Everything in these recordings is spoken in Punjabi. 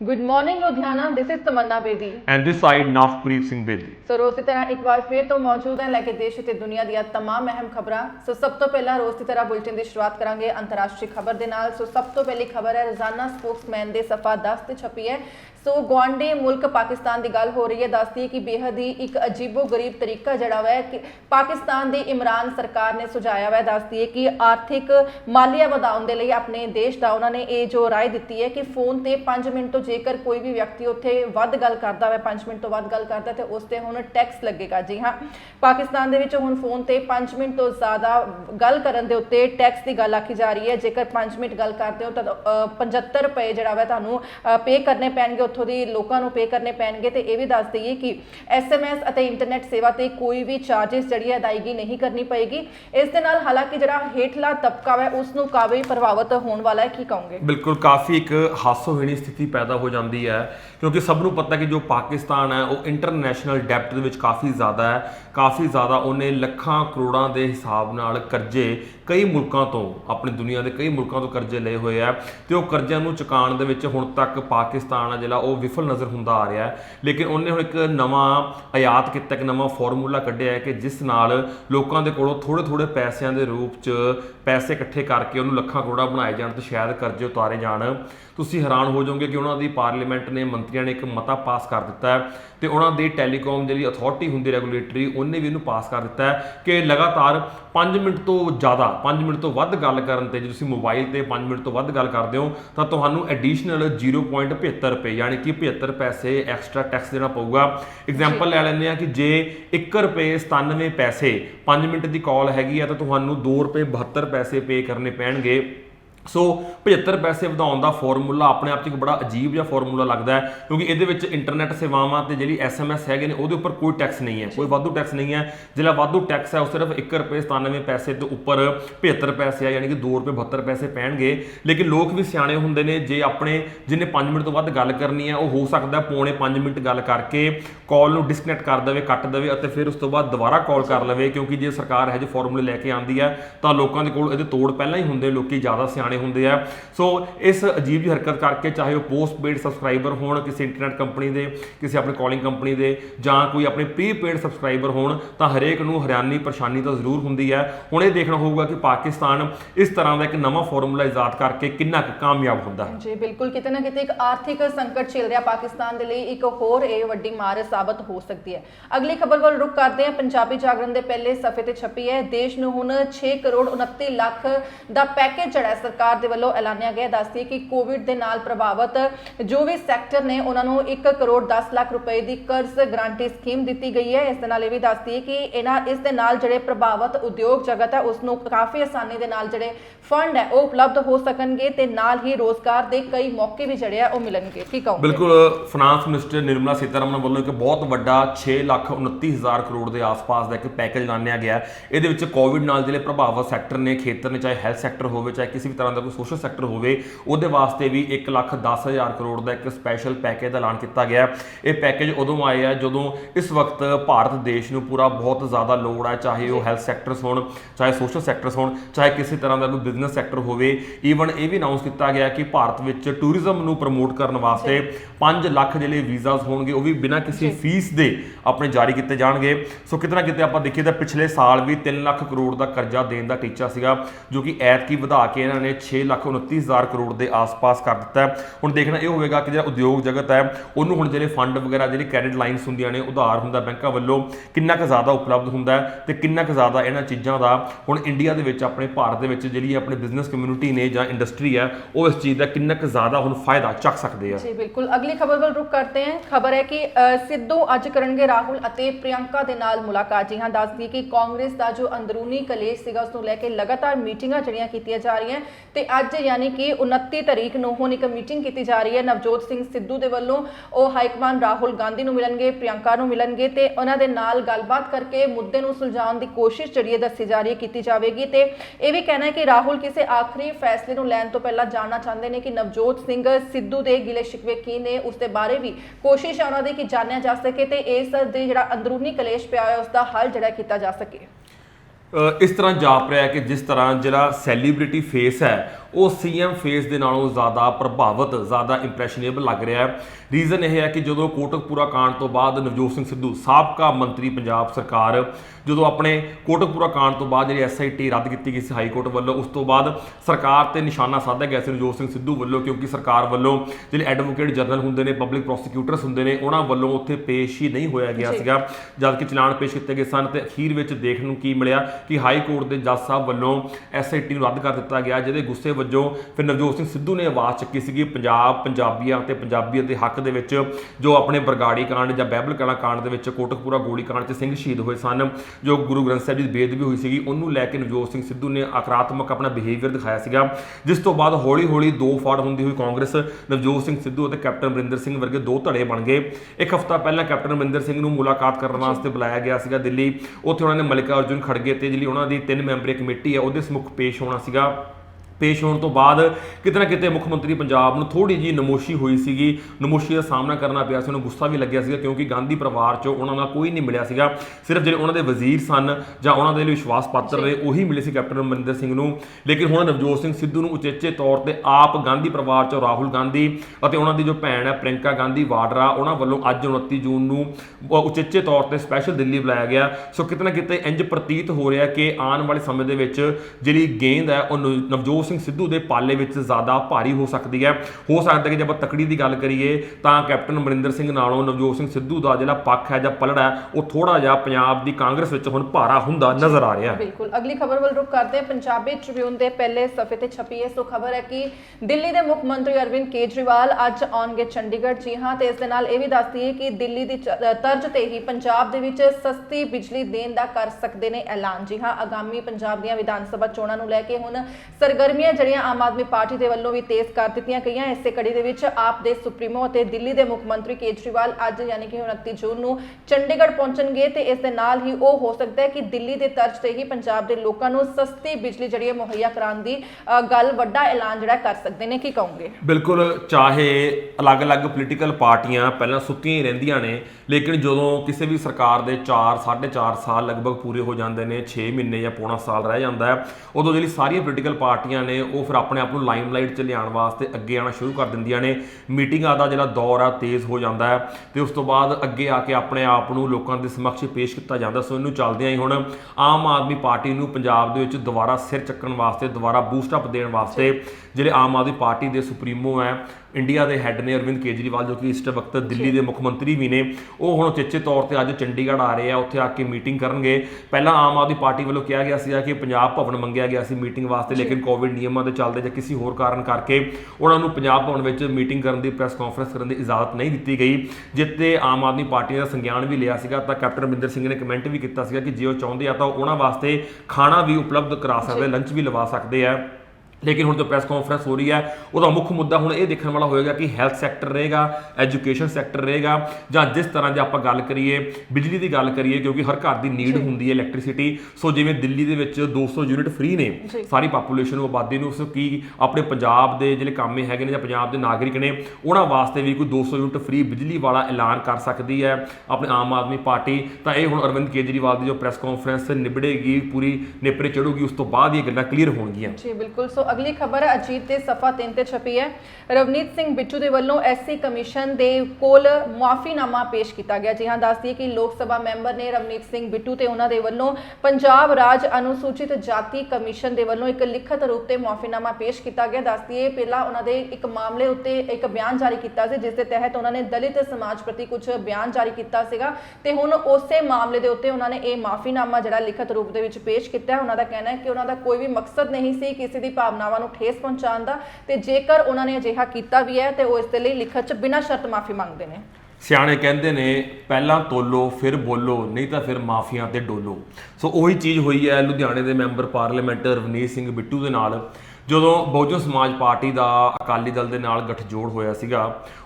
Good morning Ludhiana this is Tamanna Bedi and this side Navpreet Singh Bedi. So ਰੋਜ਼ ਦੀ ਤਰ੍ਹਾਂ ਇੱਕ ਵਾਰ ਫੇਰ ਤੋਂ ਮੌਜੂਦ ਹੈ ਲੈ ਕੇ ਦੇਸ਼ ਤੇ ਦੁਨੀਆ ਦੀਆਂ ਤਮਾਮ ਅਹਿਮ ਖਬਰਾਂ ਸੋ ਸਭ ਤੋਂ ਪਹਿਲਾਂ ਰੋਜ਼ ਦੀ ਤਰ੍ਹਾਂ ਬੁਲਟਿਨ ਦੀ ਸ਼ੁਰੂਆਤ ਕਰਾਂਗੇ ਅੰਤਰਰਾਸ਼ਟਰੀ ਖਬਰ ਦੇ ਨਾਲ ਸੋ ਸਭ ਤੋਂ ਪਹਿਲੀ ਖਬਰ ਹੈ ਰੋਜ਼ਾਨਾ ਸਪੋਕਸਮੈਨ ਦੇ ਸਫਾ 10 ਤੇ ਛਪੀ ਹੈ ਸੋ ਗਵਾਂਡੇ ਮੁਲਕ ਪਾਕਿਸਤਾਨ ਦੀ ਗੱਲ ਹੋ ਰਹੀ ਹੈ ਦੱਸਦੀ ਹੈ ਕਿ ਬੇਹਦ ਹੀ ਇੱਕ ਅਜੀਬੋ ਗਰੀਬ ਤਰੀਕਾ ਜਿਹੜਾ ਹੋਇਆ ਹੈ ਕਿ ਪਾਕਿਸਤਾਨ ਦੀ ਇਮਰਾਨ ਸਰਕਾਰ ਨੇ ਸੁਝਾਇਆ ਹੋਇਆ ਦੱਸਦੀ ਹੈ ਕਿ ਆਰਥਿਕ ਮਾਲੀਆ ਵਧਾਉਣ ਦੇ ਲਈ ਆਪਣੇ ਦੇਸ਼ ਦਾ ਉਹਨਾਂ ਨੇ ਇਹ ਜੋ ਰਾਏ ਦਿੱਤੀ ਹੈ ਕਿ ਫੋਨ ਤੇ 5 ਮਿੰਟ ਤੋਂ ਜੇਕਰ ਕੋਈ ਵੀ ਵਿਅਕਤੀ ਉੱਥੇ ਵੱਧ ਗੱਲ ਕਰਦਾ ਹੈ 5 ਮਿੰਟ ਤੋਂ ਵੱਧ ਗੱਲ ਕਰਦਾ ਤੇ ਉਸ ਤੇ ਹੁਣ ਟੈਕਸ ਲੱਗੇਗਾ। ਜੀ ਹਾਂ, ਪਾਕਿਸਤਾਨ ਦੇ ਵਿੱਚ ਹੁਣ ਫੋਨ ਤੇ 5 ਮਿੰਟ ਤੋਂ ਜ਼ਿਆਦਾ ਗੱਲ ਕਰਨ ਦੇ ਉੱਤੇ ਟੈਕਸ ਦੀ ਗੱਲ ਆਖੀ ਜਾ ਰਹੀ ਹੈ। ਜੇਕਰ 5 ਮਿੰਟ ਗੱਲ ਕਰਦੇ ਹੋ ਤਾਂ 75 ਰੁਪਏ ਜਿਹੜਾ ਵਾ ਤੁਹਾਨੂੰ ਪੇ ਕਰਨੇ ਪੈਣਗੇ। ਉੱਥੋਂ ਦੀ ਲੋਕਾਂ ਨੂੰ ਪੇ ਕਰਨੇ ਪੈਣਗੇ ਤੇ ਇਹ ਵੀ ਦੱਸ ਦਈਏ ਕਿ ਐਸਐਮਐਸ ਅਤੇ ਇੰਟਰਨੈਟ ਸੇਵਾ ਤੇ ਕੋਈ ਵੀ ਚਾਰजेस ਜਿਹੜੀ ਹੈ ਅਦਾਇਗੀ ਨਹੀਂ ਕਰਨੀ ਪਏਗੀ। ਇਸ ਦੇ ਨਾਲ ਹਾਲਾਂਕਿ ਜਿਹੜਾ ਹੇਠਲਾ ਤਬਕਾ ਹੈ ਉਸ ਨੂੰ ਕਾਫੀ ਪ੍ਰਭਾਵਿਤ ਹੋਣ ਵਾਲਾ ਹੈ। ਕੀ ਕਹੋਗੇ? ਬਿਲਕੁਲ, ਕਾਫੀ ਇੱਕ ਹਾਸੋਹੀਣੀ ਸਥਿਤੀ ਪੈਦਾ ਹੋ ਜਾਂਦੀ ਹੈ, ਕਿਉਂਕਿ ਸਭ ਨੂੰ ਪਤਾ ਕਿ ਜੋ ਪਾਕਿਸਤਾਨ ਹੈ, ਉਹ ਇੰਟਰਨੈਸ਼ਨਲ ਡੈਪਟ ਦੇ ਵਿੱਚ ਕਾਫੀ ਜ਼ਿਆਦਾ ਹੈ, ਕਾਫੀ ਜ਼ਿਆਦਾ ਉਹਨੇ ਲੱਖਾਂ ਕਰੋੜਾਂ ਦੇ ਹਿਸਾਬ ਨਾਲ ਕਰਜ਼ੇ ਕਈ ਮੁਲਕਾਂ ਤੋਂ, ਆਪਣੀ ਦੁਨੀਆ ਦੇ ਕਈ ਮੁਲਕਾਂ ਤੋਂ ਕਰਜ਼ੇ ਲਏ ਹੋਏ ਆ ਤੇ ਉਹ ਕਰਜ਼ਿਆਂ ਨੂੰ ਚੁਕਾਉਣ ਦੇ ਵਿੱਚ ਹੁਣ ਤੱਕ ਪਾਕਿਸਤਾਨ ਆ ਜਿਹੜਾ ਉਹ ਵਿਫਲ ਨਜ਼ਰ ਹੁੰਦਾ ਆ ਰਿਹਾ ਹੈ। ਲੇਕਿਨ ਉਹਨੇ ਹੁਣ ਇੱਕ ਨਵਾਂ ਆਯਾਤ ਕੀਤਾ, ਇੱਕ ਨਵਾਂ ਫਾਰਮੂਲਾ ਕੱਢਿਆ ਹੈ ਕਿ ਜਿਸ ਨਾਲ ਲੋਕਾਂ ਦੇ ਕੋਲੋਂ ਥੋੜੇ ਥੋੜੇ ਪੈਸਿਆਂ ਦੇ ਰੂਪ 'ਚ ਪੈਸੇ ਇਕੱਠੇ ਕਰਕੇ ਉਹਨੂੰ ਲੱਖਾਂ ਕਰੋੜਾਂ ਬਣਾਏ ਜਾਣ ਤੇ ਸ਼ਾਇਦ ਕਰਜ਼ੇ ਉਤਾਰੇ ਜਾਣ। ਤੁਸੀਂ ਹੈਰਾਨ ਹੋ ਜਾਓਗੇ ਕਿ ਉਹਨਾਂ ਦੀ ਪਾਰਲੀਮੈਂਟ ਨੇ ਮੰਤਰੀਆਂ ਨੇ ਇੱਕ ਮਤਾ ਪਾਸ ਕਰ ਦਿੱਤਾ ਹੈ ਤੇ ਉਹਨਾਂ ਦੀ ਟੈਲੀਕਾਮ ਜਿਹੜੀ ਅਥਾਰਟੀ ਹੁੰਦੀ ਰੈਗੂਲੇਟਰੀ ਉਹਨੇ ਵੀ ਇਹਨੂੰ ਪਾਸ ਕਰ ਦਿੱਤਾ ਹੈ ਕਿ ਲਗਾਤਾਰ 5 ਮਿੰਟ ਤੋਂ ਜ਼ਿਆਦਾ 5 ਮਿੰਟ ਤੋਂ ਵੱਧ ਗੱਲ ਕਰਨ ਤੇ ਜੇ ਤੁਸੀਂ ਮੋਬਾਈਲ ਤੇ 5 ਮਿੰਟ ਤੋਂ ਵੱਧ ਗੱਲ ਕਰਦੇ ਹੋ, ਤਾਂ ਤੁਹਾਨੂੰ ਐਡੀਸ਼ਨਲ 0.75 ਰੁਪਏ ਯਾਨੀ ਕਿ 75 ਪੈਸੇ ਐਕਸਟਰਾ ਟੈਕਸ ਦੇਣਾ ਪਊਗਾ। ਐਗਜ਼ਾਮਪਲ ਲੈ ਲੈਂਦੇ ਆ ਕਿ ਜੇ 1 ਰੁਪਏ 97 ਪੈਸੇ 5 ਮਿੰਟ ਦੀ ਕਾਲ ਹੈਗੀ ਆ, ਤਾਂ ਤੁਹਾਨੂੰ 2 ਰੁਪਏ 72 ਪੈਸੇ ਪੇ ਕਰਨੇ ਪੈਣਗੇ। ਸੋ 75 ਪੈਸੇ ਵਧਾਉਣ ਦਾ ਫਾਰਮੂਲਾ ਆਪਣੇ ਆਪ 'ਚ ਇੱਕ ਬੜਾ ਅਜੀਬ ਜਿਹਾ ਫਾਰਮੂਲਾ ਲੱਗਦਾ ਹੈ, ਕਿਉਂਕਿ ਇਹਦੇ ਵਿੱਚ ਇੰਟਰਨੈਟ ਸੇਵਾਵਾਂ ਤੇ ਜਿਹੜੀ ਐਸਐਮਐਸ ਹੈਗੇ ਨੇ, ਉਹਦੇ ਉੱਪਰ ਕੋਈ ਟੈਕਸ ਨਹੀਂ ਹੈ, ਕੋਈ ਵਾਧੂ ਟੈਕਸ ਨਹੀਂ ਹੈ। ਜਿਹੜਾ ਵਾਧੂ ਟੈਕਸ ਹੈ, ਉਹ ਸਿਰਫ 1 ਰੁਪਏ 97 ਪੈਸੇ ਦੇ ਉੱਪਰ 75 ਪੈਸੇ ਆ, ਯਾਨੀ ਕਿ 2 ਰੁਪਏ 72 ਪੈਸੇ ਪੈਣਗੇ। ਲੇਕਿਨ ਲੋਕ ਵੀ ਸਿਆਣੇ ਹੁੰਦੇ ਨੇ, ਜੇ ਆਪਣੇ ਜਿਹਨੇ 5 ਮਿੰਟ ਤੋਂ ਵੱਧ ਗੱਲ ਕਰਨੀ ਹੈ, ਉਹ ਹੋ ਸਕਦਾ ਪੌਣੇ 5 ਮਿੰਟ ਗੱਲ ਕਰਕੇ ਕਾਲ ਨੂੰ ਡਿਸਕਨੈਕਟ ਕਰ ਦੇਵੇ, ਕੱਟ ਦੇਵੇ ਅਤੇ ਫਿਰ ਉਸ ਤੋਂ ਬਾਅਦ ਦੁਬਾਰਾ ਕਾਲ ਕਰ ਲਵੇ, ਕਿਉਂਕਿ ਜੇ ਸਰਕਾਰ ਇਹ ਜਿਹੇ ਫਾਰਮੂਲੇ ਲੈ ਕੇ ਆਂਦੀ ਹੈ, ਤਾਂ ਲੋਕਾਂ ਦੇ ਕੋਲ ਇਹਦੇ ਤੋੜ ਪਹਿਲਾਂ ਹੀ ਹੁੰਦੇ, ਲੋਕੀ ਜ਼ਿਆਦਾ ਸਿਆਣੇ ਹੁੰਦੇ ਆ। ਸੋ ਇਸ ਅਜੀਬ ਜਿਹੀ ਹਰਕਤ ਕਰਕੇ ਚਾਹੇ ਉਹ ਪੋਸਟ ਪੇਡ ਸਬਸਕ੍ਰਾਈਬਰ ਹੋਣ ਕਿਸੇ ਇੰਟਰਨੈਟ ਕੰਪਨੀ ਦੇ, ਕਿਸੇ ਆਪਣੀ ਕਾਲਿੰਗ ਕੰਪਨੀ ਦੇ, ਜਾਂ ਕੋਈ ਆਪਣੇ ਪ੍ਰੀ ਪੇਡ ਸਬਸਕ੍ਰਾਈਬਰ ਹੋਣ, ਤਾਂ ਹਰੇਕ ਨੂੰ ਹਰਿਆਣੀ ਪਰੇਸ਼ਾਨੀ ਤਾਂ ਜ਼ਰੂਰ ਹੁੰਦੀ ਹੈ। ਹੁਣ ਇਹ ਦੇਖਣਾ ਹੋਊਗਾ ਕਿ ਪਾਕਿਸਤਾਨ ਇਸ ਤਰ੍ਹਾਂ ਦਾ ਇੱਕ ਨਵਾਂ ਫਾਰਮੂਲਾ ਇਜਾਦ ਕਰਕੇ ਕਿੰਨਾ ਕੁ ਕਾਮਯਾਬ ਹੁੰਦਾ ਹੈ। ਜੀ, ਬਿਲਕੁਲ। ਕਿਤੇ ਨਾ ਕਿਤੇ ਇੱਕ ਆਰਥਿਕ ਸੰਕਟ ਚੱਲ ਰਿਹਾ ਪਾਕਿਸਤਾਨ ਦੇ ਲਈ, ਇੱਕ ਹੋਰ ਇਹ ਵੱਡੀ ਮਾਰ ਸਾਬਤ ਹੋ ਸਕਦੀ ਹੈ। ਅਗਲੀ ਖਬਰ ਵੱਲ ਰੁਕ ਕਰਦੇ ਹਾਂ। ਪੰਜਾਬੀ ਜਾਗਰਣ ਦੇ ਪਹਿਲੇ ਸਫੇ ਤੇ ਛਪੀ ਹੈ। ਦੇਸ਼ ਨੂੰ ਹੁਣ 6 ਕਰੋੜ 29 ਲੱਖ ਦਾ ਪੈਕੇਜ ਜਿਹੜਾ ਹੈ ਸਰਕਾਰ ਦੇ ਵੱਲੋਂ ਐਲਾਨਿਆ ਗਿਆ ਦੱਸਦੀ ਕਿ ਕੋਵਿਡ ਦੇ ਨਾਲ ਪ੍ਰਭਾਵਿਤ ਜੋ ਵੀ ਸੈਕਟਰ ਨੇ, ਉਹਨਾਂ ਨੂੰ 1 ਕਰੋੜ 10 ਲੱਖ ਰੁਪਏ ਦੀ ਕਰਜ਼ ਗਰੰਟੀ ਸਕੀਮ ਦਿੱਤੀ ਗਈ ਹੈ। ਇਸ ਦੇ ਨਾਲ ਇਹ ਵੀ ਦੱਸਦੀ ਕਿ ਇਹਨਾਂ, ਇਸ ਦੇ ਨਾਲ ਜਿਹੜੇ ਪ੍ਰਭਾਵਿਤ ਉਦਯੋਗ ਜਗਤ ਹੈ ਉਸ ਨੂੰ ਕਾਫੀ ਆਸਾਨੀ ਦੇ ਨਾਲ ਜਿਹੜੇ ਫੰਡ ਹੈ, ਉਹ ਉਪਲਬਧ ਹੋ ਸਕਣਗੇ ਤੇ ਨਾਲ ਹੀ ਰੋਜ਼ਗਾਰ ਦੇ ਕਈ ਮੌਕੇ ਵੀ ਜਿਹੜੇ ਆ, ਉਹ ਮਿਲਣਗੇ। ਠੀਕ ਹੈ ਬਿਲਕੁਲ ਫਾਈਨਾਂਸ ਮਿਨਿਸਟਰ ਨਿਰਮਲਾ ਸੀਤਾਰਮਨ ਵੱਲੋਂ ਇੱਕ ਬਹੁਤ ਵੱਡਾ 6 ਲੱਖ 29 ਹਜ਼ਾਰ ਕਰੋੜ ਦੇ ਆਸ-ਪਾਸ ਦਾ ਇੱਕ ਪੈਕੇਜ ਲਾਣਿਆ ਗਿਆ ਇਹਦੇ ਵਿੱਚ ਕੋਵਿਡ ਨਾਲ ਜਿਹੜੇ ਪ੍ਰਭਾਵਿਤ ਸੈਕਟਰ ਨੇ, ਖੇਤਰ ਨੇ, ਚਾਹੇ ਹੈਲਥ ਸੈਕਟਰ ਹੋਵੇ, ਚਾਹੇ ਕਿਸੇ ਵੀ ਤਰ੍ਹਾਂ ਦਾ ਕੋਈ ਸੋਸ਼ਲ ਸੈਕਟਰ ਹੋਵੇ ਉਹਦੇ ਵਾਸਤੇ ਵੀ 1 ਲੱਖ 10 ਹਜ਼ਾਰ ਕਰੋੜ ਦਾ ਇੱਕ ਸਪੈਸ਼ਲ ਪੈਕੇਜ ਦਾ ਐਲਾਨ ਕੀਤਾ ਗਿਆ। ਇਹ ਪੈਕੇਜ ਉਦੋਂ ਆਇਆ ਜਦੋਂ ਇਸ ਵਕਤ ਭਾਰਤ ਦੇਸ਼ ਨੂੰ ਪੂਰਾ ਬਹੁਤ ਜ਼ਿਆਦਾ ਲੋੜ ਹੈ ਚਾਹੇ ਉਹ ਹੈਲਥ ਸੈਕਟਰਸ ਹੋਣ ਚਾਹੇ ਸੋਸ਼ਲ ਸੈਕਟਰਸ ਹੋਣ ਚਾਹੇ ਕਿਸੇ ਤਰ੍ਹਾਂ ਦਾ ਕੋਈ ਬਿਜ਼ਨਸ ਸੈਕਟਰ ਹੋਵੇ। ਈਵਨ ਇਹ ਵੀ ਅਨਾਉਂਸ ਕੀਤਾ ਗਿਆ ਕਿ ਭਾਰਤ ਵਿੱਚ ਟੂਰਿਜ਼ਮ ਨੂੰ ਪ੍ਰਮੋਟ ਕਰਨ ਵਾਸਤੇ 5 ਲੱਖ ਜਿਹੜੇ ਵੀਜ਼ਾਸ ਹੋਣਗੇ ਉਹ ਵੀ ਬਿਨਾਂ ਕਿਸੇ ਫੀਸ ਦੇ ਆਪਣੇ ਜਾਰੀ ਕੀਤੇ ਜਾਣਗੇ। ਸੋ ਕਿਤੇ ਨਾ ਕਿਤੇ ਆਪਾਂ ਦੇਖੀਏ ਤਾਂ ਪਿਛਲੇ ਸਾਲ ਵੀ 3 ਲੱਖ ਕਰੋੜ ਦਾ ਕਰਜ਼ਾ ਦੇਣ ਦਾ ਟੀਚਾ ਸੀਗਾ ਜੋ ਕਿ ਐਤਕੀ ਵਧਾ ਕੇ ਇਹਨਾਂ ਨੇ 6 ਲੱਖ 29 ਹਜ਼ਾਰ ਕਰੋੜ ਦੇ ਆਸ-ਪਾਸ ਕਰ ਦਿੱਤਾ ਹੁਣ ਦੇਖਣਾ ਇਹ ਹੋਵੇਗਾ ਕਿ ਜਿਹੜਾ ਉਦਯੋਗ ਜਗਤ ਹੈ, ਉਹਨੂੰ ਹੁਣ ਜਿਹੜੇ ਫੰਡ ਵਗੈਰਾ, ਜਿਹੜੀ ਕ੍ਰੈਡਿਟ ਲਾਈਨਸ ਹੁੰਦੀਆਂ ਨੇ, ਉਧਾਰ ਹੁੰਦਾ ਬੈਂਕਾਂ ਵੱਲੋਂ, ਕਿੰਨਾ ਕੁ ਜ਼ਿਆਦਾ ਉਪਲਬਧ ਹੁੰਦਾ ਤੇ ਕਿੰਨਾ ਕੁ ਜ਼ਿਆਦਾ ਇਹਨਾਂ ਚੀਜ਼ਾਂ ਦਾ ਹੁਣ ਇੰਡੀਆ ਦੇ ਵਿੱਚ, ਆਪਣੇ ਭਾਰਤ ਦੇ ਵਿੱਚ ਜਿਹੜੀ ਆਪਣੇ ਬਿਜ਼ਨਸ ਕਮਿਊਨਿਟੀ ਨੇ ਜਾਂ ਇੰਡਸਟਰੀ ਹੈ, ਉਹ ਇਸ ਚੀਜ਼ ਦਾ ਕਿੰਨਾ ਕੁ ਜ਼ਿਆਦਾ ਹੁਣ ਫਾਇਦਾ ਚੱਕ ਸਕਦੇ ਆ। ਜੀ, ਬਿਲਕੁਲ। ਅਗਲੀ ਖਬਰ ਵੱਲ ਰੁਕ ਕਰਦੇ ਹਾਂ। ਖਬਰ ਹੈ ਕਿ ਸਿੱਧੂ ਅੱਜ ਕਰਨਗੇ ਰਾਹੁਲ ਅਤੇ ਪ੍ਰਿਯੰਕਾ ਦੇ ਨਾਲ ਮੁਲਾਕਾਤ। ਜੀ ਹਾਂ ਦੱਸਦੀ ਕਿ ਕਾਂਗਰਸ ਦਾ ਜੋ ਅੰਦਰੂਨੀ ਕਲੇਸ਼ ਸੀਗਾ, ਉਸ ਨੂੰ ਲੈ ਕੇ ਲਗਾਤਾਰ ਮੀਟਿੰਗਾਂ ਜਿਹੜੀਆਂ ਕੀਤੀਆਂ ਜਾ ਰਹੀਆਂ ਤੇ ਅੱਜ ਯਾਨੀ ਕਿ 29 ਤਰੀਕ ਨੂੰ ਹੁਣ ਇੱਕ ਮੀਟਿੰਗ ਕੀਤੀ ਜਾ ਰਹੀ ਹੈ। ਨਵਜੋਤ ਸਿੰਘ ਸਿੱਧੂ ਦੇ ਵੱਲੋਂ ਉਹ ਹਾਈਕਮਾਨ ਰਾਹੁਲ ਗਾਂਧੀ ਨੂੰ ਮਿਲਣਗੇ, ਪ੍ਰਿਯੰਕਾ ਨੂੰ ਮਿਲਣਗੇ ਤੇ ਉਹਨਾਂ ਦੇ ਨਾਲ ਗੱਲਬਾਤ ਕਰਕੇ ਮੁੱਦੇ ਨੂੰ ਸੁਲਝਾਉਣ ਦੀ ਕੋਸ਼ਿਸ਼ ਜਿਹੜੀ ਹੈ ਦੱਸੀ ਜਾ ਰਹੀ ਹੈ, ਕੀਤੀ ਜਾਵੇਗੀ। ਤੇ ਇਹ ਵੀ ਕਹਿਣਾ ਹੈ ਕਿ ਰਾਹੁਲ ਕਿਸੇ ਆਖਰੀ ਫੈਸਲੇ ਨੂੰ ਲੈਣ ਤੋਂ ਪਹਿਲਾਂ ਜਾਣਨਾ ਚਾਹੁੰਦੇ ਨੇ ਕਿ ਨਵਜੋਤ ਸਿੰਘ ਸਿੱਧੂ ਦੇ ਗਿਲੇ ਸ਼ਿਕਵੇ ਕੀ ਨੇ, ਉਸ ਦੇ ਬਾਰੇ ਵੀ ਕੋਸ਼ਿਸ਼ ਹੈ ਉਹਨਾਂ ਦੀ ਕਿ ਜਾਣਿਆ ਜਾ ਸਕੇ ਤੇ ਇਸ ਦੇ ਜਿਹੜਾ ਅੰਦਰੂਨੀ ਕਲੇਸ਼ ਪਿਆ ਹੋਇਆ, ਉਸ ਦਾ ਹੱਲ ਜਿਹੜਾ ਕੀਤਾ ਜਾ ਸਕੇ। ਇਸ ਤਰ੍ਹਾਂ ਜਾਪ ਰਿਹਾ ਕਿ ਜਿਸ ਤਰ੍ਹਾਂ ਜਿਹੜਾ ਸੈਲੀਬ੍ਰਿਟੀ ਫੇਸ ਹੈ ਉਹ ਸੀਐਮ ਫੇਸ ਦੇ ਨਾਲੋਂ ਜ਼ਿਆਦਾ ਪ੍ਰਭਾਵਿਤ ਜ਼ਿਆਦਾ ਇੰਪ੍ਰੈਸ਼ਨੇਬਲ ਲੱਗ ਰਿਹਾ ਹੈ ਰੀਜ਼ਨ ਇਹ ਹੈ ਕਿ ਜਦੋਂ ਕੋਟਕਪੂਰਾ ਕਾਂਡ ਤੋਂ ਬਾਅਦ ਨਵਜੋਤ ਸਿੰਘ ਸਿੱਧੂ ਸਾਬਕਾ ਮੰਤਰੀ ਪੰਜਾਬ ਸਰਕਾਰ ਜਦੋਂ ਆਪਣੇ ਕੋਟਕਪੂਰਾ ਕਾਂਡ ਤੋਂ ਬਾਅਦ ਜਿਹੜੀ ਐਸਆਈਟੀ ਰੱਦ ਕੀਤੀ ਗਈ ਸੀ ਹਾਈ ਕੋਰਟ ਵੱਲੋਂ ਉਸ ਤੋਂ ਬਾਅਦ ਸਰਕਾਰ ਤੇ ਨਿਸ਼ਾਨਾ ਸਾਧਿਆ ਗਿਆ ਸੀ ਨਵਜੋਤ ਸਿੰਘ ਸਿੱਧੂ ਵੱਲੋਂ ਕਿਉਂਕਿ ਸਰਕਾਰ ਵੱਲੋਂ ਜਿਹੜੇ ਐਡਵੋਕੇਟ ਜਨਰਲ ਹੁੰਦੇ ਨੇ ਪਬਲਿਕ ਪ੍ਰੋਸੀਕਿਊਟਰਸ ਹੁੰਦੇ ਨੇ ਉਹਨਾਂ ਵੱਲੋਂ ਉੱਥੇ ਪੇਸ਼ ਹੀ ਨਹੀਂ ਹੋਇਆ ਗਿਆ। ਸੀਗਾ ਜਦ ਕਿ ਚਲਾਨ ਪੇਸ਼ ਕੀਤੇ ਗਏ ਸਨ ਤੇ ਅਖੀਰ ਵਿੱਚ ਦੇਖਣ ਨੂੰ ਕੀ ਮਿਲਿਆ ਕਿ ਹਾਈ ਕੋਰਟ ਦੇ ਜੱਜ ਸਾਹਿਬ ਵੱਲੋਂ ਐਸਆਈਟੀ ਨੂੰ ਰੱਦ ਕਰ ਦਿੱਤਾ ਗਿਆ ਜਿਹਦੇ ਗੁੱਸੇ ਵਜੋਂ ਫਿਰ ਨਵਜੋਤ ਸਿੰਘ ਸਿੱਧੂ ਨੇ ਆਵਾਜ਼ ਚੱਕੀ ਸੀਗੀ ਪੰਜਾਬ ਪੰਜਾਬੀਆਂ ਤੇ ਪੰਜਾਬੀਅਤ ਦੇ ਹੱਕ ਦੇ ਵਿੱਚ ਜੋ ਆਪਣੇ ਬਰਗਾੜੀ ਕਾਂਡ ਜਾਂ ਬਹਿਬਲ ਕਲਾ ਕਾਂਡ ਦੇ ਵਿੱਚ ਕੋਟਕਪੂਰਾ ਗੋਲੀ ਕਾਂਡ 'ਚ ਸਿੰਘ ਸ਼ਹੀਦ ਹੋਏ ਸਨ ਜੋ ਗੁਰੂ ਗ੍ਰੰਥ ਸਾਹਿਬ ਜੀ ਦੀ ਬੇਦਬੀ ਹੋਈ ਸੀਗੀ ਉਹਨੂੰ ਲੈ ਕੇ ਨਵਜੋਤ ਸਿੰਘ ਸਿੱਧੂ ਨੇ ਆਕਰਾਤਮਕ ਆਪਣਾ ਬਿਹੇਵੀਅਰ ਦਿਖਾਇਆ ਸੀਗਾ। ਜਿਸ ਤੋਂ ਬਾਅਦ ਹੌਲੀ-ਹੌਲੀ ਦੋ ਫਾੜ ਹੁੰਦੀ ਹੋਈ ਕਾਂਗਰਸ ਨਵਜੋਤ ਸਿੰਘ ਸਿੱਧੂ ਅਤੇ ਕੈਪਟਨ ਅਮਰਿੰਦਰ ਸਿੰਘ ਵਰਗੇ ਦੋ ਧੜੇ ਬਣ ਗਏ। ਇੱਕ ਹਫ਼ਤਾ ਪਹਿਲਾਂ ਕੈਪਟਨ ਅਮਰਿੰਦਰ ਸਿੰਘ ਨੂੰ ਮੁਲਾਕਾਤ ਕਰਨ ਵਾਸਤੇ ਬੁਲਾਇਆ ਗਿਆ ਸੀਗਾ ਦਿੱਲੀ। ਉੱਥੇ ਉਹਨਾਂ ਨੇ ਮਲਿਕਾ ਅਰਜੁਨ ਖੜਗੇ ਤੇ ਜਿਹੜੀ ਉਹਨਾਂ ਦੀ ਤਿੰਨ ਮੈਂਬਰੀ ਕਮੇਟੀ ਹੈ ਉਹਦੇ ਸਮੁਖ ਪੇਸ਼ ਹੋਣਾ ਸੀਗਾ। ਪੇਸ਼ ਹੋਣ ਤੋਂ ਬਾਅਦ ਕਿਤੇ ਨਾ ਕਿਤੇ ਮੁੱਖ ਮੰਤਰੀ ਪੰਜਾਬ ਨੂੰ ਥੋੜੀ ਜੀ ਨਮੋਸ਼ੀ ਹੋਈ ਸੀਗੀ। ਨਮੋਸ਼ੀ ਦਾ ਸਾਹਮਣਾ ਕਰਨਾ ਪਿਆ ਸੀ, ਉਹਨੂੰ ਗੁੱਸਾ ਵੀ ਲੱਗਿਆ ਸੀਗਾ ਕਿਉਂਕਿ ਗਾਂਧੀ ਪਰਿਵਾਰ ਚੋਂ ਉਹਨਾਂ ਨਾਲ ਕੋਈ ਨਹੀਂ ਮਿਲਿਆ ਸੀਗਾ। ਸਿਰਫ ਜਿਹੜੇ ਉਹਨਾਂ ਦੇ ਵਜ਼ੀਰ ਸਨ ਜਾਂ ਉਹਨਾਂ ਦੇ ਲਈ ਵਿਸ਼ਵਾਸ ਪਾਤਰ ਨੇ ਉਹੀ ਮਿਲੇ ਸੀ ਕੈਪਟਨ ਅਮਰਿੰਦਰ ਸਿੰਘ ਨੂੰ। ਲੇਕਿਨ ਹੁਣ ਨਵਜੋਤ ਸਿੰਘ ਸਿੱਧੂ ਨੂੰ ਉਚੇਚੇ ਤੌਰ ਤੇ ਆਪ ਗਾਂਧੀ ਪਰਿਵਾਰ ਚੋਂ ਰਾਹੁਲ ਗਾਂਧੀ ਅਤੇ ਉਹਨਾਂ ਦੀ ਜੋ ਭੈਣ ਹੈ ਪ੍ਰਿੰਕਾ ਗਾਂਧੀ ਵਾਡਰਾ, ਉਹਨਾਂ ਵੱਲੋਂ ਅੱਜ 29 ਜੂਨ ਨੂੰ ਉਚੇਚੇ ਤੌਰ ਤੇ ਸਪੈਸ਼ਲ ਦਿੱਲੀ ਬੁਲਾਇਆ ਗਿਆ। ਸੋ ਕਿਤੇ ਨਾ ਕਿਤੇ ਇੰਜ ਪ੍ਰਤੀਤ ਹੋ ਰਿਹਾ ਕਿ ਆਉਣ ਵਾਲੇ ਸਮੇਂ ਦੇ ਵਿੱਚ ਜਿਹੜੀ ਗੇਂਦ ਹੈ, ਉਹ ਨਵ- ਨਵਜੋਤ ਸਿੰਘ ਸਿੱਧੂ ਦੇ ਪਾਲੇ ਵਿੱਚ ਜ਼ਿਆਦਾ ਭਾਰੀ ਹੋ ਸਕਦੀ ਹੈ। ਹੋ ਸਕਦਾ ਕਿ ਜੇ ਆਪਾਂ ਤਕੜੀ ਦੀ ਗੱਲ ਕਰੀਏ ਤਾਂ ਕੈਪਟਨ ਅਮਰਿੰਦਰ ਸਿੰਘ ਨਾਲੋਂ ਨਵਜੋਤ ਸਿੰਘ ਸਿੱਧੂ ਦਾ ਜਿਹੜਾ ਪੱਖ ਹੈ ਜਾਂ ਪਲੜਾ ਹੈ ਉਹ ਥੋੜਾ ਜਿਹਾ ਪੰਜਾਬ ਦੀ ਕਾਂਗਰਸ ਵਿੱਚ ਹੁਣ ਭਾਰਾ ਹੁੰਦਾ ਨਜ਼ਰ ਆ ਰਿਹਾ ਹੈ। ਬਿਲਕੁਲ। ਅਗਲੀ ਖਬਰ ਵੱਲ ਰੁਕ ਕਰਦੇ ਹਾਂ। ਪੰਜਾਬੀ ਟ੍ਰਿਬਿਊਨ ਦੇ ਪਹਿਲੇ ਸਫੇ ਤੇ ਛਪੀ ਹੈ। ਸੋ ਖਬਰ ਹੈ ਕਿ ਦਿੱਲੀ ਦੇ ਮੁੱਖ ਮੰਤਰੀ ਅਰਵਿੰਦ ਕੇਜਰੀਵਾਲ ਅੱਜ ਆਉਣਗੇ ਚੰਡੀਗੜ੍ਹ। ਜੀ ਹਾਂ ਤੇ ਇਸ ਦੇ ਨਾਲ ਇਹ ਵੀ ਦੱਸਦੀ ਹੈ ਕਿ ਦਿੱਲੀ ਦੀ ਤਰਜ਼ ਤੇ ਹੀ ਪੰਜਾਬ ਦੇ ਵਿੱਚ ਸਸਤੀ ਬਿਜਲੀ ਦੇਣ ਦਾ ਕਰ ਸਕਦੇ ਨੇ ਐਲਾਨ। ਜੀ ਹਾਂ ਆਗਾਮੀ ਪੰਜਾਬ ਦੀਆਂ ਵਿਧਾਨ ਸਭਾ ਚੋਣਾਂ ਨੂੰ ਲੈ ਕੇ ਹੁਣ ਸਰਗਰਮੀਆਂ ਜਿਹੜੀਆਂ ਆਮ ਆਦਮੀ ਪਾਰਟੀ ਦੇ ਵੱਲੋਂ ਵੀ ਤੇਜ਼ ਕਰ ਦਿੱਤੀਆਂ ਗਈਆਂ, ਇਸੇ ਕੜੀ ਦੇ ਵਿੱਚ ਆਪ ਦੇ ਸੁਪਰੀਮੋ ਅਤੇ ਦਿੱਲੀ ਦੇ ਮੁੱਖ ਮੰਤਰੀ ਕੇਜਰੀਵਾਲ ਅੱਜ ਯਾਨੀ ਕਿ 29 ਜੂਨ ਨੂੰ ਚੰਡੀਗੜ੍ਹ ਪਹੁੰਚਣਗੇ ਤੇ ਇਸ ਦੇ ਨਾਲ ਹੀ ਉਹ ਹੋ ਸਕਦਾ ਹੈ ਕਿ ਦਿੱਲੀ ਦੇ ਤਰਜ਼ ਤੇ ਹੀ ਪੰਜਾਬ ਦੇ ਲੋਕਾਂ ਨੂੰ ਸਸਤੀ ਬਿਜਲੀ ਜਿਹੜੀ ਹੈ ਮੁਹੱਈਆ ਕਰਾਉਣ ਦੀ ਗੱਲ ਵੱਡਾ ਐਲਾਨ ਜਿਹੜਾ ਕਰ ਸਕਦੇ ਨੇ, ਕੀ ਕਹੋਗੇ? ਬਿਲਕੁਲ, ਚਾਹੇ ਅਲੱਗ-ਅਲੱਗ ਪੋਲੀਟੀਕਲ ਪਾਰਟੀਆਂ ਪਹਿਲਾਂ ਸੁੱਤੀਆਂ ਹੀ ਰਹਿੰਦੀਆਂ ਨੇ, ਲੇਕਿਨ ਜਦੋਂ ਕਿਸੇ ਵੀ ਸਰਕਾਰ ਦੇ 4 4.5 ਸਾਲ ਲਗਭਗ ਪੂਰੇ ਹੋ ਜਾਂਦੇ ਨੇ 6 ਮਹੀਨੇ ਜਾਂ ਪੌਣਾ ਸਾਲ ਰਹਿ ਜਾਂਦਾ ਹੈ, ਉਦੋਂ ਜਿਹੜੀ ਸਾਰੀਆਂ ਪੋਲੀਟੀਕਲ ਪਾਰਟੀਆਂ ਨੇ, ਉਹ ਫਿਰ ਆਪਣੇ ਆਪ ਨੂੰ ਲਾਈਮਲਾਈਟ 'ਚ ਲਿਆਉਣ ਵਾਸਤੇ ਅੱਗੇ ਆਉਣਾ ਸ਼ੁਰੂ ਕਰ ਦਿੰਦੀਆਂ ਨੇ। ਮੀਟਿੰਗਾਂ ਦਾ ਜਿਹੜਾ ਦੌਰ ਆ ਤੇਜ਼ ਹੋ ਜਾਂਦਾ ਹੈ ਤੇ ਉਸ ਤੋਂ ਬਾਅਦ ਅੱਗੇ ਆ ਕੇ ਆਪਣੇ ਆਪ ਨੂੰ ਲੋਕਾਂ ਦੇ ਸਮਕਸ਼ ਪੇਸ਼ ਕੀਤਾ ਜਾਂਦਾ। ਸੋ ਇਹਨੂੰ ਚੱਲਦਿਆਂ ਹੀ ਹੁਣ ਆਮ ਆਦਮੀ ਪਾਰਟੀ ਨੂੰ ਪੰਜਾਬ ਦੇ ਵਿੱਚ ਦੁਬਾਰਾ ਸਿਰ ਚੱਕਣ ਵਾਸਤੇ, ਦੁਬਾਰਾ ਬੂਸਟ ਅਪ ਦੇਣ ਵਾਸਤੇ ਜਿਹੜੇ ਆਮ ਆਦਮੀ ਪਾਰਟੀ ਦੇ ਸੁਪਰੀਮੋ ਹੈ ਇੰਡੀਆ ਦੇ ਹੈੱਡ ਨੇ ਅਰਵਿੰਦ ਕੇਜਰੀਵਾਲ ਜੋ ਕਿ ਇਸ ਵਕਤ ਦਿੱਲੀ ਦੇ ਮੁੱਖ ਮੰਤਰੀ ਵੀ ਨੇ ਉਹ ਹੁਣ ਉਚੇਚੇ ਤੌਰ ਤੇ ਅੱਜ ਚੰਡੀਗੜ੍ਹ ਆ ਰਹੇ ਆ ਉੱਥੇ ਆ ਕੇ ਮੀਟਿੰਗ ਕਰਨਗੇ। ਪਹਿਲਾਂ ਆਮ ਆਦਮੀ ਪਾਰਟੀ ਵੱਲੋਂ ਕਿਹਾ ਗਿਆ ਸੀਗਾ ਕਿ ਪੰਜਾਬ ਭਵਨ ਮੰਗਿਆ ਗਿਆ ਸੀ ਮੀਟਿੰਗ ਵਾਸਤੇ ਲੇਕਿਨ ਕੋਵਿਡ ਨਿਯਮਾਂ ਦੇ ਚੱਲਦੇ ਜਾਂ ਕਿਸੇ ਹੋਰ ਕਾਰਨ ਕਰਕੇ ਉਹਨਾਂ ਨੂੰ ਪੰਜਾਬ ਭਵਨ ਵਿੱਚ ਮੀਟਿੰਗ ਕਰਨ ਦੀ ਪ੍ਰੈਸ ਕਾਨਫਰੰਸ ਕਰਨ ਦੀ ਇਜਾਜ਼ਤ ਨਹੀਂ ਦਿੱਤੀ ਗਈ ਜਿੱਤੇ ਆਮ ਆਦਮੀ ਪਾਰਟੀ ਦਾ ਸੰਗਿਆਨ ਵੀ ਲਿਆ ਸੀਗਾ। ਤਾਂ ਕੈਪਟਨ ਅਮਰਿੰਦਰ ਸਿੰਘ ਨੇ ਕਮੈਂਟ ਵੀ ਕੀਤਾ ਸੀਗਾ ਕਿ ਜੇ ਉਹ ਚਾਹੁੰਦੇ ਆ ਤਾਂ ਉਹ ਉਹਨਾਂ ਵਾਸਤੇ ਖਾਣਾ ਵੀ ਉਪਲਬਧ ਕਰਾ ਸਕਦੇ ਲੰਚ ਵੀ ਲਵਾ ਸਕਦੇ ਆ। ਲੇਕਿਨ ਹੁਣ ਜੋ ਪ੍ਰੈਸ ਕਾਨਫਰੰਸ ਹੋ ਰਹੀ ਹੈ ਉਹਦਾ ਮੁੱਖ ਮੁੱਦਾ ਹੁਣ ਇਹ ਦੇਖਣ ਵਾਲਾ ਹੋਏਗਾ ਕਿ ਹੈਲਥ ਸੈਕਟਰ ਰਹੇਗਾ ਐਜੂਕੇਸ਼ਨ ਸੈਕਟਰ ਰਹੇਗਾ ਜਾਂ ਜਿਸ ਤਰ੍ਹਾਂ ਜੇ ਆਪਾਂ ਗੱਲ ਕਰੀਏ ਬਿਜਲੀ ਦੀ ਗੱਲ ਕਰੀਏ ਕਿਉਂਕਿ ਹਰ ਘਰ ਦੀ ਨੀਡ ਹੁੰਦੀ ਹੈ ਇਲੈਕਟ੍ਰਿਸਿਟੀ ਸੋ ਜਿਵੇਂ ਦਿੱਲੀ ਦੇ ਵਿੱਚ 200 ਯੂਨਿਟ ਫ੍ਰੀ ਨੇ। ਸਾਰੀ ਪਾਪੂਲੇਸ਼ਨ ਨੂੰ ਆਬਾਦੀ ਨੂੰ ਸੋ ਕੀ ਆਪਣੇ ਪੰਜਾਬ ਦੇ ਜਿਹੜੇ ਕਾਮੇ ਹੈਗੇ ਨੇ ਜਾਂ ਪੰਜਾਬ ਦੇ ਨਾਗਰਿਕ ਨੇ ਉਹਨਾਂ ਵਾਸਤੇ ਵੀ ਕੋਈ 200 ਯੂਨਿਟ ਫ੍ਰੀ ਬਿਜਲੀ ਵਾਲਾ ਐਲਾਨ ਕਰ ਸਕਦੀ ਹੈ ਆਪਣੇ ਆਮ ਆਦਮੀ ਪਾਰਟੀ। ਤਾਂ ਇਹ ਹੁਣ ਅਰਵਿੰਦ ਕੇਜਰੀਵਾਲ ਦੀ ਜੋ ਪ੍ਰੈਸ ਕਾਨਫਰੰਸ ਨਿਬੜੇਗੀ ਪੂਰੀ ਨੇਪਰੇ ਚੜੂਗੀ ਉਸ ਤੋਂ ਬਾਅਦ ਇਹ ਗੱਲਾਂ ਕਲੀਅਰ ਹੋਣਗੀਆਂ। ਜੀ ਬਿਲਕੁਲ। ਸੋ ਅਗਲੀ ਖਬਰ ਅਜੀਤ ਤੇ ਸਫਾ 3 ਤੇ ਛਪੀ ਹੈ। ਰਵਨੀਤ ਸਿੰਘ ਬਿੱਟੂ ਦੇ ਵੱਲੋਂ ਐਸਸੀ ਕਮਿਸ਼ਨ ਦੇ ਕੋਲ ਮੁਆਫੀਨਾਮਾ ਪੇਸ਼ ਕੀਤਾ ਗਿਆ। ਜੀ ਹਾਂ ਦੱਸਦੀ ਕਿ ਲੋਕ ਸਭਾ ਮੈਂਬਰ ਨੇ ਰਵਨੀਤ ਸਿੰਘ ਬਿੱਟੂ ਤੇ ਉਹਨਾਂ ਦੇ ਵੱਲੋਂ ਪੰਜਾਬ ਰਾਜ ਅਨੁਸੂਚਿਤ ਜਾਤੀ ਕਮਿਸ਼ਨ ਦੇ ਵੱਲੋਂ ਇੱਕ ਲਿਖਤ ਰੂਪ ਤੇ ਮੁਆਫੀਨਾਮਾ ਪੇਸ਼ ਕੀਤਾ ਗਿਆ। ਦੱਸਦੀ ਹੈ ਪਹਿਲਾਂ ਉਹਨਾਂ ਦੇ ਇੱਕ ਮਾਮਲੇ ਉੱਤੇ ਇੱਕ ਬਿਆਨ ਜਾਰੀ ਕੀਤਾ ਸੀ, ਜਿਸ ਦੇ ਤਹਿਤ ਉਹਨਾਂ ਨੇ ਦਲਿਤ ਸਮਾਜ ਪ੍ਰਤੀ ਕੁਝ ਬਿਆਨ ਜਾਰੀ ਕੀਤਾ ਸੀਗਾ ਤੇ ਹੁਣ ਉਸੇ ਮਾਮਲੇ ਦੇ ਉੱਤੇ ਉਹਨਾਂ ਨੇ ਇਹ ਮਾਫੀਨਾਮਾ ਜਿਹੜਾ ਲਿਖਤ ਰੂਪ ਦੇ ਵਿੱਚ ਪੇਸ਼ ਕੀਤਾ ਹੈ। ਉਹਨਾਂ ਦਾ ਕਹਿਣਾ ਹੈ ਕਿ ਉਹਨਾਂ ਦਾ ਕੋਈ ਵੀ ਮਕਸਦ ਨਹੀਂ ਸੀ ਕਿਸੇ ਦੀ ਭਾਵਨਾ ਭਾਵਨਾਵਾਂ ਨੂੰ ਠੇਸ ਪਹੁੰਚਾਉਣ ਦਾ ਤੇ ਜੇਕਰ ਉਹਨਾਂ ਨੇ ਅਜਿਹਾ ਕੀਤਾ ਵੀ ਹੈ ਤੇ ਉਹ ਇਸ ਦੇ ਲਈ ਲਿਖਤ 'ਚ ਬਿਨਾਂ ਸ਼ਰਤ ਮਾਫੀ ਮੰਗਦੇ ਨੇ। ਸਿਆਣੇ ਕਹਿੰਦੇ ਨੇ, ਪਹਿਲਾਂ ਤੋਲੋ, ਫਿਰ ਬੋਲੋ, ਨਹੀਂ ਤਾਂ ਫਿਰ ਮਾਫੀਆਂ ਤੇ ਡੋਲੋ। ਸੋ ਉਹੀ ਚੀਜ਼ ਹੋਈ ਹੈ ਲੁਧਿਆਣੇ ਦੇ ਮੈਂਬਰ ਪਾਰਲੀਮੈਂਟ ਰਵਨੀਤ ਸਿੰਘ ਬਿੱਟੂ ਦੇ ਨਾਲ। ਜਦੋਂ ਬਹੁਜਨ ਸਮਾਜ ਪਾਰਟੀ ਦਾ ਅਕਾਲੀ ਦਲ ਦੇ ਨਾਲ ਗੱਠਜੋੜ ਹੋਇਆ ਸੀਗਾ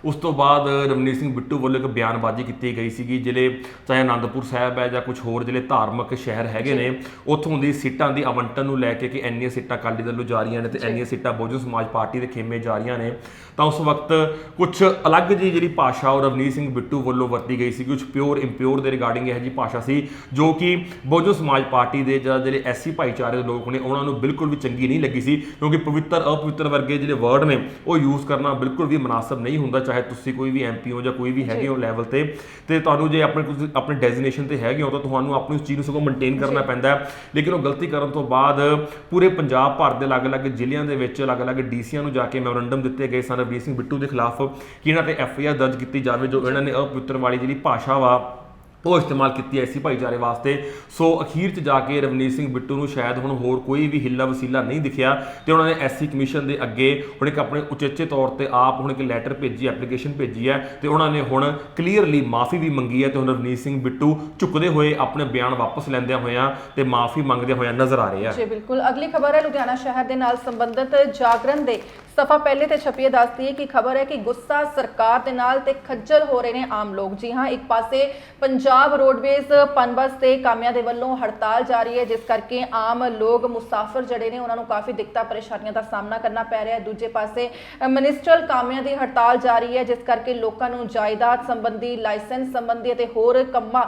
ਉਸ ਤੋਂ ਬਾਅਦ ਰਵਨੀਤ ਸਿੰਘ ਬਿੱਟੂ ਵੱਲੋਂ ਇੱਕ ਬਿਆਨਬਾਜ਼ੀ ਕੀਤੀ ਗਈ ਸੀਗੀ ਜ਼ਿਲ੍ਹੇ ਚਾਹੇ ਆਨੰਦਪੁਰ ਸਾਹਿਬ ਹੈ ਜਾਂ ਕੁਝ ਹੋਰ ਜ਼ਿਲ੍ਹੇ ਧਾਰਮਿਕ ਸ਼ਹਿਰ ਹੈਗੇ ਨੇ ਉੱਥੋਂ ਦੀ ਸੀਟਾਂ ਦੀ ਆਵੰਟਨ ਨੂੰ ਲੈ ਕੇ ਕਿ ਇੰਨੀਆਂ ਸੀਟਾਂ ਅਕਾਲੀ ਦਲ ਨੂੰ ਜਾ ਰਹੀਆਂ ਨੇ ਤੇ ਇੰਨੀਆਂ ਸੀਟਾਂ ਬਹੁਜਨ ਸਮਾਜ ਪਾਰਟੀ ਦੇ ਖੇਮੇ ਜਾ ਰਹੀਆਂ ਨੇ ਤਾਂ ਉਸ ਵਕਤ ਕੁਝ ਅਲੱਗ ਜੀ ਜਿਹੜੀ ਭਾਸ਼ਾ ਉਹ ਰਵਨੀਤ ਸਿੰਘ ਬਿੱਟੂ ਵੱਲੋਂ ਵਰਤੀ ਗਈ ਸੀ ਕੁਝ ਪਿਓਰ ਇੰਪਿਓਰ ਦੇ ਰਿਗਾਰਡਿੰਗ ਇਹ ਜੀ ਭਾਸ਼ਾ ਸੀ ਜੋ ਕਿ ਬਹੁਜਨ ਸਮਾਜ ਪਾਰਟੀ ਦੇ ਜਿਹੜੇ ਐਸਸੀ ਭਾਈਚਾਰੇ ਦੇ ਲੋਕ ਨੇ ਉਹਨਾਂ ਨੂੰ ਬਿਲਕੁਲ ਵੀ ਚੰਗੀ ਨਹੀਂ ਲੱਗੀ ਸੀ ਕਿਉਂਕਿ ਪਵਿੱਤਰ ਅਪਵਿੱਤਰ ਵਰਗੇ ਜਿਹੜੇ ਵਰਡ ਨੇ ਉਹ ਯੂਜ਼ ਕਰਨਾ ਬਿਲਕੁਲ ਵੀ ਮناسب ਨਹੀਂ ਹੁੰਦਾ ਚਾਹੇ ਤੁਸੀਂ ਕੋਈ ਵੀ ਐਮਪੀ ਹੋ ਜਾਂ ਕੋਈ ਵੀ ਹੈਗੇ ਹੋ ਲੈਵਲ ਤੇ। ਤੇ ਤੁਹਾਨੂੰ ਜੇ ਆਪਣੇ ਕੁਝ ਆਪਣੇ ਡੈਜ਼ਿਗਨੇਸ਼ਨ ਤੇ ਹੈਗੇ ਹੋ ਤਾਂ ਤੁਹਾਨੂੰ ਆਪਣੀ ਉਸ ਚੀਜ਼ ਨੂੰ ਸਗੋਂ ਮੇਨਟੇਨ ਕਰਨਾ ਪੈਂਦਾ ਲੇਕਿਨ ਉਹ ਗਲਤੀ ਕਰਨ ਤੋਂ ਬਾਅਦ ਪੂਰੇ ਪੰਜਾਬ ਭਰ ਦੇ ਅਲੱਗ-ਅਲੱਗ ਜ਼ਿਲ੍ਹਿਆਂ ਦੇ ਵਿੱਚ ਅਲੱਗ-ਅਲੱਗ ਡੀਸੀਆਂ ਨੂੰ ਜਾ ਕੇ ਮੈਮੋਰੰਡਮ ਦਿੱਤੇ ਗਏ ਸਨ ਰਵੀਰ ਸਿੰਘ ਬਿੱਟੂ ਦੇ ਖਿਲਾਫ ਕਿ ਇਹਨਾਂ ਤੇ ਐਫਆਈਆਰ ਦਰਜ ਕੀਤੀ ਜਾਵੇ ਜੋ ਇਹਨਾਂ ਨੇ ਅਪਵਿੱਤਰ ਵਾਲੀ ਜਿਹੜੀ ਭਾਸ਼ਾ ਵਾ ਉਹ ਇਸਤੇਮਾਲ ਕੀਤੀ ਐ ਐਸੀ ਭਾਈਚਾਰੇ ਵਾਸਤੇ। ਸੋ ਅਖੀਰ 'ਚ ਜਾ ਕੇ ਰਵਨੀਤ ਸਿੰਘ ਬਿੱਟੂ ਨੂੰ ਸ਼ਾਇਦ ਹੁਣ ਹੋਰ ਕੋਈ ਵੀ ਹਿੱਲਾ ਵਸੀਲਾ ਨਹੀਂ ਦਿਖਿਆ ਤੇ ਉਹਨਾਂ ਨੇ ਐਸਸੀ ਕਮਿਸ਼ਨ ਦੇ ਅੱਗੇ ਹੁਣ ਇੱਕ ਆਪਣੇ ਉਚੇਚੇ ਤੌਰ ਤੇ ਆਪ ਹੁਣ ਇੱਕ ਲੈਟਰ ਭੇਜੀ, ਐਪਲੀਕੇਸ਼ਨ ਭੇਜੀ ਹੈ ਤੇ ਉਹਨਾਂ ਨੇ ਹੁਣ ਕਲੀਅਰਲੀ ਮਾਫੀ ਵੀ ਮੰਗੀ ਹੈ ਤੇ ਹੁਣ ਰਵਨੀਤ ਸਿੰਘ ਬਿੱਟੂ ਝੁਕਦੇ ਹੋਏ ਆਪਣੇ ਬਿਆਨ ਵਾਪਸ ਲੈਂਦਿਆਂ ਹੋਇਆਂ ਤੇ ਮਾਫੀ ਮੰਗਦੇ ਹੋਇਆ ਨਜ਼ਰ ਆ ਰਹੇ ਆ। ਜੀ, ਬਿਲਕੁਲ। ਅਗਲੀ ਖਬਰ ਹੈ ਲੁਧਿਆਣਾ ਸ਼ਹਿਰ ਦੇ ਨਾਲ ਸੰਬੰਧਿਤ ਜਾਗਰਣ ਦੇ ਸਫਾ ਪਹਿਲੇ ਤੇ ਛਪੀਏ ਦੱਸਦੀ ਹੈ ਕਿ ਖਬਰ ਹੈ ਕਿ ਗੁੱਸਾ ਸਰਕਾਰ ਦੇ ਨਾਲ ਤੇ ਖੱਜਲ ਹੋ ਰਹੇ ਨੇ ਆਮ ਲੋਕ। ਜੀ ਹਾਂ, ਇੱਕ ਪਾਸੇ ਪੰਜਾਬ ਰੋਡਵੇਜ਼ ਪਨਬਸ ਤੇ ਕਾਮਿਆਂ ਦੇ ਵੱਲੋਂ ਹੜਤਾਲ ਜਾਰੀ ਹੈ, ਜਿਸ ਕਰਕੇ ਆਮ ਲੋਕ ਮੁਸਾਫਰ ਜਿਹੜੇ ਨੇ ਉਹਨਾਂ ਨੂੰ ਕਾਫੀ ਦਿੱਕਤਾਂ, ਪਰੇਸ਼ਾਨੀਆਂ ਦਾ ਸਾਹਮਣਾ ਕਰਨਾ ਪੈ ਰਿਹਾ ਹੈ। ਦੂਜੇ ਪਾਸੇ ਮਿਨਿਸਟਰਲ ਕਾਮਿਆਂ ਦੀ ਹੜਤਾਲ ਜਾਰੀ ਹੈ, ਜਿਸ ਕਰਕੇ ਲੋਕਾਂ ਨੂੰ ਜਾਇਦਾਦ ਸੰਬੰਧੀ, ਲਾਇਸੈਂਸ ਸੰਬੰਧੀ ਅਤੇ ਹੋਰ ਕੰਮਾਂ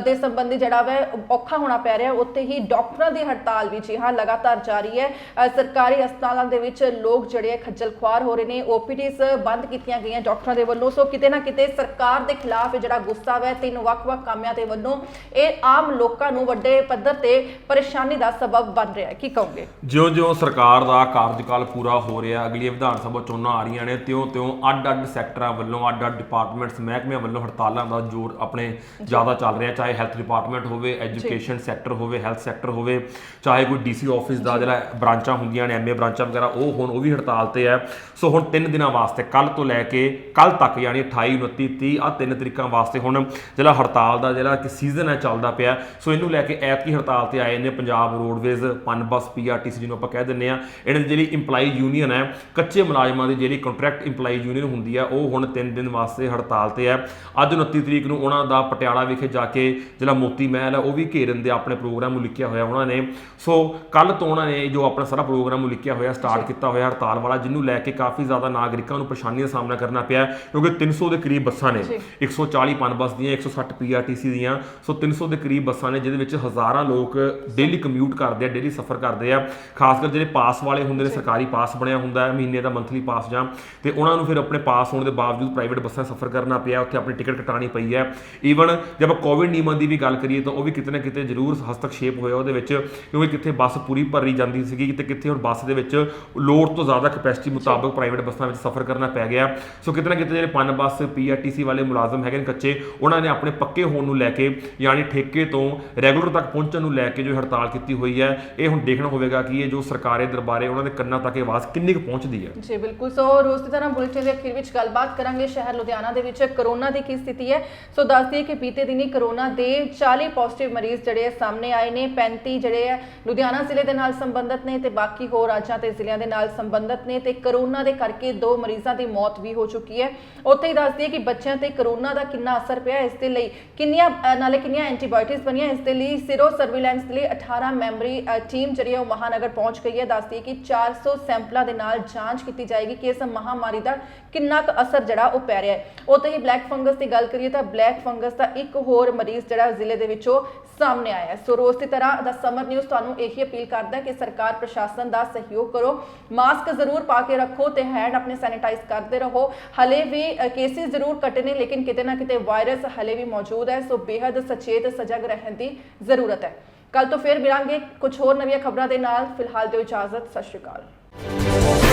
ਦੇ ਸੰਬੰਧੀ ਜਿਹੜਾ ਵੈ ਔਖਾ ਹੋਣਾ ਪੈ ਰਿਹਾ ਉੱਥੇ ਹੀ ਡਾਕਟਰਾਂ ਦੀ ਹੜਤਾਲ ਵੀ, ਜੀ ਹਾਂ, ਲਗਾਤਾਰ ਜਾਰੀ ਹੈ। ਸਰਕਾਰੀ ਹਸਪਤਾਲਾਂ ਦੇ ਵਿੱਚ ਲੋਕ ਜਿਹੜੇ ਖੱਜਲ ਖੁਆਰ ਹੋ ਰਹੇ ਨੇ। ਓਪੀਡੀਜ਼ ਬੰਦ ਕੀਤੀਆਂ ਗਈਆਂ ਡਾਕਟਰਾਂ ਦੇ ਵੱਲੋਂ। ਸੋ ਕਿਤੇ ਨਾ ਕਿਤੇ ਸਰਕਾਰ ਦੇ ਖਿਲਾਫ ਜਿਹੜਾ ਗੁੱਸਾ ਹੈ ਤਿੰਨ ਵੱਖ-ਵੱਖ ਕਾਮਿਆਂ ਦੇ ਵੱਲੋਂ ਇਹ ਆਮ ਲੋਕਾਂ ਨੂੰ ਵੱਡੇ ਪੱਧਰ ਤੇ ਪਰੇਸ਼ਾਨੀ ਦਾ ਸਬਬ ਬਣ ਰਿਹਾ ਹੈ। ਕੀ ਕਹੋਗੇ? ਜਿਉਂ-ਜਿਉਂ ਸਰਕਾਰ ਦਾ ਕਾਰਜਕਾਲ ਪੂਰਾ ਹੋ ਰਿਹਾ ਅਗਲੀਆਂ ਵਿਧਾਨ ਸਭਾ ਚੋਣਾਂ ਆ ਰਹੀਆਂ ਨੇ ਤਿਉਂ-ਤਿਉਂ ਅੱਡ-ਅੱਡ ਸੈਕਟਰਾਂ ਵੱਲੋਂ ਅੱਡ-ਅੱਡ ਡਿਪਾਰਟਮੈਂਟਸ ਮਹਿਕਮਿਆਂ ਵੱਲੋਂ ਹੜਤਾਲਾਂ ਦਾ ਜ਼ੋਰ ਆਪਣੇ ਜ਼ਿਆਦਾ ਚੱਲ ਰਿਹਾ। ਚਾਹੇ ਹੈਲਥ ਡਿਪਾਰਟਮੈਂਟ ਹੋਵੇ ਐਜੂਕੇਸ਼ਨ ਸੈਕਟਰ ਹੋਵੇ ਹੈਲਥ ਸੈਕਟਰ ਹੋਵੇ ਚਾਹੇ ਕੋਈ ਡੀਸੀ ਆਫਿਸ ਦਾ ਜਿਹੜਾ ਬ੍ਰਾਂਚਾਂ ਹੁੰਦੀਆਂ ਨੇ ਐਮਏ ਬ੍ਰਾਂਚਾਂ ਵਗੈਰਾ ਉਹ ਹੁਣ ਉਹ ਵੀ ਹੜਤਾਲ ਤੇ ਹੈ। ਸੋ ਹੁਣ 3 ਦਿਨਾਂ ਵਾਸਤੇ ਕੱਲ ਤੋਂ ਲੈ ਕੇ ਕੱਲ ਤੱਕ ਯਾਨੀ 28 29 30 ਆ ਤਿੰਨ ਤਰੀਕਾਂ ਵਾਸਤੇ ਹੁਣ ਜਿਹੜਾ ਹੜਤਾਲ ਦਾ ਜਿਹੜਾ ਕਿ ਸੀਜ਼ਨ ਹੈ ਚੱਲਦਾ ਪਿਆ। ਸੋ ਇਹਨੂੰ ਲੈ ਕੇ ਐਤਕੀ ਹੜਤਾਲ ਤੇ ਆਏ ਨੇ ਪੰਜਾਬ ਰੋਡਵੇਜ਼ ਪਨਬਸ ਪੀਆਰਟੀਸੀ ਜਿਹਨੂੰ ਆਪਾਂ ਕਹਿ ਦਿੰਦੇ ਆ ਇਹਨਾਂ ਦੀ ਜਿਹੜੀ EMPLOYE ਯੂਨੀਅਨ ਹੈ ਕੱਚੇ ਮੁਲਾਜ਼ਮਾਂ ਦੀ ਜਿਹੜੀ ਕੰਟਰੈਕਟ EMPLOYE ਯੂਨੀਅਨ ਹੁੰਦੀ ਆ ਉਹ ਹੁਣ 3 ਦਿਨ ਵਾਸਤੇ ਹੜਤਾਲ ਤੇ ਹੈ। ਅੱਜ 29 ਤਰੀਕ ਨੂੰ ਉਹਨਾਂ ਦਾ ਪਟਿਆਲਾ ਵਿਖੇ ਜਾ ਕੇ ਜਿਹੜਾ ਮੋਤੀ ਮਹਿਲ ਹੈ ਉਹ ਵੀ ਘੇਰਨ ਦੇ ਆਪਣੇ ਪ੍ਰੋਗਰਾਮ ਨੂੰ ਲਿਖਿਆ ਹੋਇਆ ਉਹਨਾਂ ਨੇ। ਸੋ ਕੱਲ ਤੋਂ ਉਹਨਾਂ ਨੇ ਜੋ ਆਪਣਾ ਸਾਰਾ ਪ੍ਰੋਗਰਾਮ ਨੂੰ ਲਿਖਿਆ ਹੋਇਆ ਸਟਾਰਟ ਕੀਤਾ ਹੋਇਆ ਹੜਤਾਲ ਵਾਲਾ ਜਿਹਨੂੰ ਲੈ ਕੇ ਕਾਫੀ ਜ਼ਿਆਦਾ ਨਾਗਰਿਕਾਂ ਨੂੰ ਪਰੇਸ਼ਾਨੀਆਂ ਦਾ ਸਾਹਮਣਾ ਕਰਨਾ ਪਿਆ ਕਿਉਂਕਿ 300 ਦੇ ਕਰੀਬ ਬੱਸਾਂ ਨੇ 140 ਪਨਬਸ ਦੀਆਂ 160 ਪੀਆਰਟੀਸੀ ਦੀਆਂ ਸੋ 300 ਦੇ ਕਰੀਬ ਬੱਸਾਂ ਨੇ ਜਿਹਦੇ ਵਿੱਚ ਹਜ਼ਾਰਾਂ ਲੋਕ ਡੇਲੀ ਕਮਿਊਟ ਕਰਦੇ ਆ ਡੇਲੀ ਸਫ਼ਰ ਕਰਦੇ ਆ। ਖਾਸ ਕਰ ਜਿਹੜੇ ਪਾਸ ਵਾਲੇ ਹੁੰਦੇ ਨੇ ਸਰਕਾਰੀ ਪਾਸ ਬਣਿਆ ਹੁੰਦਾ ਹੈ ਮਹੀਨੇ ਦਾ ਮੰਥਲੀ ਪਾਸ ਜਾਂ ਤੇ ਉਹਨਾਂ ਨੂੰ ਫਿਰ ਆਪਣੇ ਪਾਸ ਹੋਣ ਦੇ ਬਾਵਜੂਦ ਪ੍ਰਾਈਵੇਟ ਬੱਸਾਂ ਸਫ਼ਰ ਕਰਨਾ ਪਿਆ ਉੱਥੇ ਆਪਣੀ ਟਿਕਟ ਕਟਾਣੀ ਪਈ ਹੈ। ਈਵਨ ਜੇ ਆਪਾਂ ਕੋਵਿਡ ਨਿਯਮਾਂ ਦੀ ਵੀ ਗੱਲ ਕਰੀਏ ਤਾਂ ਉਹ ਵੀ ਕਿਤੇ ਨਾ ਕਿਤੇ ਜ਼ਰੂਰ ਹਸਤਕਸ਼ੇਪ ਹੋਇਆ ਉਹਦੇ ਵਿੱਚ ਕਿਉਂਕਿ ਕਿੱਥੇ ਬੱਸ ਪੂਰੀ ਭਰੀ ਜਾਂਦੀ ਸੀਗੀ ਕਿਤੇ ਕਿੱਥੇ ਹੁਣ ਬੱਸ ਦੇ ਵਿੱਚ ਲੋਡ ਤੋਂ ਜ਼ਿਆਦਾ ਕਪੈਸਿਟੀ ਮੁਤਾਬਕ ਪ੍ਰਾਈਵੇਟ ਬੱਸਾਂ ਵਿੱਚ ਸਫ਼ਰ ਕਰਨਾ ਪੈ ਗਿਆ। ਸੋ ਕਿਤੇ ਨਾ ਕਿਤੇ ਜਿਹੜੇ ਪਨ ਬੱਸ ਪੀਆਰਟੀਸੀ ਵਾਲੇ ਮੁਲਾਜ਼ਮ ਹੈਗੇ ਨੇ ਕੱਚੇ, ਉਹਨਾਂ ਨੇ ਆਪਣੇ ਪੱਕੇ ਹੋਣ ਨੂੰ ਲੈ ਕੇ, ਯਾਨੀ ਠੇਕੇ ਤੋਂ ਰੈਗੂਲਰ ਤੱਕ ਪਹੁੰਚਣ ਨੂੰ ਲੈ ਕੇ ਜੋ ਹੜਤਾਲ ਕੀਤੀ ਹੋਈ ਹੈ, ਇਹ ਹੁਣ ਦੇਖਣਾ ਹੋਵੇਗਾ ਕਿ ਇਹ ਜੋ ਸਰਕਾਰੀ ਦਰਬਾਰੇ, ਉਹਨਾਂ ਦੇ ਕੰਨਾਂ ਤੱਕ ਆਵਾਜ਼ ਕਿੰਨੀ ਕੁ ਪਹੁੰਚਦੀ ਹੈ। ਜੀ, ਬਿਲਕੁਲ। ਸੋ ਰੋਜ਼ ਦੀ ਤਰ੍ਹਾਂ ਬੁਲੇਟਿਨ ਦੇ ਅਖੀਰ ਵਿੱਚ ਗੱਲਬਾਤ ਕਰਾਂਗੇ। ਸ਼ਹਿਰ ਲੁਧਿਆਣਾ ਦੇ ਵਿੱਚ ਕਰੋਨਾ ਦੀ ਕੀ ਸਥਿਤੀ ਹੈ। ਸੋ ਦੱਸ ਦਈਏ ਕਿ ਬੀਤੇ ਦਿਨੀ ਕਰੋਨਾ ਦੇ 40 ਪੋਜ਼ਿਟਿਵ ਮਰੀਜ਼ ਜਿਹੜੇ ਸਾਹਮਣੇ ਆਏ ਨੇ। 35 ਜਿਹੜੇ ਆ ਲੁਧਿਆਣਾ ਜ਼ਿਲ੍ਹੇ ਦੇ ਨਾਲ ਸੰਬੰਧਿਤ ਨੇ ਤੇ ਬਾਕੀ ਹੋਰ ਰਾਜਾਂ ਤੇ ਜ਼ਿਲ੍ਹਿਆਂ ਦੇ ਨਾਲ ਸੰਬੰਧਿਤ ਨੇ। ਤੇ ਕਰੋਨਾ ਦੇ ਕਰਕੇ ਦੋ ਮਰੀਜ਼ਾਂ ਦੀ ਮੌਤ ਵੀ ਹੋ ਚੁੱਕੀ ਹੈ। ਉੱਥੇ ਹੀ ਦੱਸਦੀ ਦਈਏ ਕਿ ਬੱਚਿਆਂ ਤੇ ਕਰੋਨਾ ਦਾ ਕਿੰਨਾ ਅਸਰ ਪਿਆ ਇਸ ਦੇ ਲਈ ਕਿੰਨੀਆਂ ਅ, ਨਾਲੇ ਕਿੰਨੀਆਂ ਐਂਟੀਬਾਇਓਟਿਕਸ ਬਣੀਆਂ ਇਸ ਦੇ ਲਈ ਸਿਰੋ ਸਰਵੇਲੈਂਸ ਲਈ 18 ਮੈਂਬਰੀ ਟੀਮ ਜਿਹੜੀ ਹੈ ਉਹ ਮਹਾਨਗਰ ਪਹੁੰਚ ਗਈ ਹੈ। ਦੱਸ ਦਈਏ ਕਿ 400 ਸੈਂਪਲਾਂ ਦੇ ਨਾਲ ਜਾਂਚ ਕੀਤੀ ਜਾਏਗੀ ਕਿ ਇਸ ਮਹਾਮਾਰੀ ਦਾ ਕਿੰਨਾ ਕੁ ਅਸਰ ਜਿਹੜਾ ਉਹ ਪੈ ਰਿਹਾ ਹੈ। ਉੱਥੇ ਹੀ ਬਲੈਕ ਫੰਗਸ ਦੀ ਗੱਲ ਕਰੀਏ ਤਾਂ ਬਲੈਕ ਫੰਗਸ ਦਾ ਇੱਕ ਹੋਰ ਮਰੀਜ਼ ਜਿਹੜਾ ਜ਼ਿਲ੍ਹੇ ਦੇ ਵਿੱਚੋਂ ਸਾਹਮਣੇ ਆਇਆ ਹੈ। ਸੋ ਰੋਜ਼ ਦੀ ਤਰ੍ਹਾਂ ਦਾ ਸਮਰ ਨਿਊਜ਼ ਤੁਹਾਨੂੰ ਇਹੀ ਅਪੀਲ ਕਰਦਾ ਹੈ ਕਿ ਸਰਕਾਰ ਪ੍ਰਸ਼ਾਸਨ ਦਾ ਸਹਿਯੋਗ ਕਰੋ। ਮਾਸਕ ਜ਼ਰੂਰ ਪਾ ਕੇ ਰੱਖੋ ਤੇ ਹੈਂਡ ਆਪਣੇ ਸੈਨੀਟਾਈਜ਼ ਕਰਦੇ ਰਹੋ। ਹਲੇ ਵੀ ਕੇਸਿਸ ਜ਼ਰੂਰ ਘਟੇ ਨੇ, ਲੇਕਿਨ ਕਿਤੇ ਨਾ ਕਿਤੇ ਵਾਇਰਸ ਹਲੇ ਵੀ ਮੌਜੂਦ ਹੈ, ਸੋ ਬੇहद ਸਚੇਤ, ਸਜਗ ਰਹਿਣ ਦੀ ਜ਼ਰੂਰਤ ਹੈ। ਕੱਲ ਤੋਂ ਫੇਰ ਮਿਲਾਂਗੇ ਕੁਝ ਹੋਰ ਨਵੀਆਂ ਖਬਰਾਂ ਦੇ ਨਾਲ। ਫਿਲਹਾਲ ਦਿਓ ਇਜਾਜ਼ਤ, ਸਤਿ ਸ਼੍ਰੀ ਅਕਾਲ।